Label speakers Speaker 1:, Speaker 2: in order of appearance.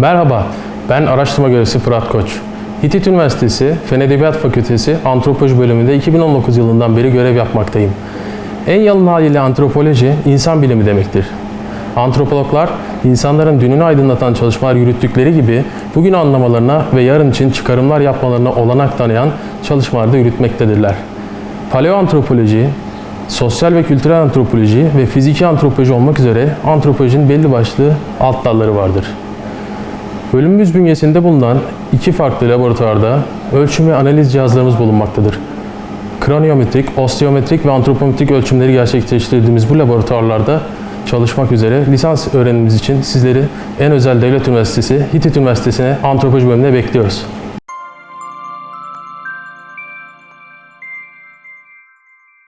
Speaker 1: Merhaba, ben araştırma görevlisi Fırat Koç. Hitit Üniversitesi Fen Edebiyat Fakültesi Antropoloji bölümünde 2019 yılından beri görev yapmaktayım. En yalın haliyle antropoloji, insan bilimi demektir. Antropologlar, insanların dününü aydınlatan çalışmalar yürüttükleri gibi bugün anlamalarına ve yarın için çıkarımlar yapmalarına olanak tanıyan çalışmalar da yürütmektedirler. Paleoantropoloji, sosyal ve kültürel antropoloji ve fiziki antropoloji olmak üzere antropolojinin belli başlı alt dalları vardır. Bölümümüz bünyesinde bulunan iki farklı laboratuvarda ölçüm ve analiz cihazlarımız bulunmaktadır. Kraniometrik, osteometrik ve antropometrik ölçümleri gerçekleştirdiğimiz bu laboratuvarlarda çalışmak üzere lisans öğrenimimiz için sizleri en özel devlet üniversitesi Hitit Üniversitesi'ne antropoloji bölümüne bekliyoruz.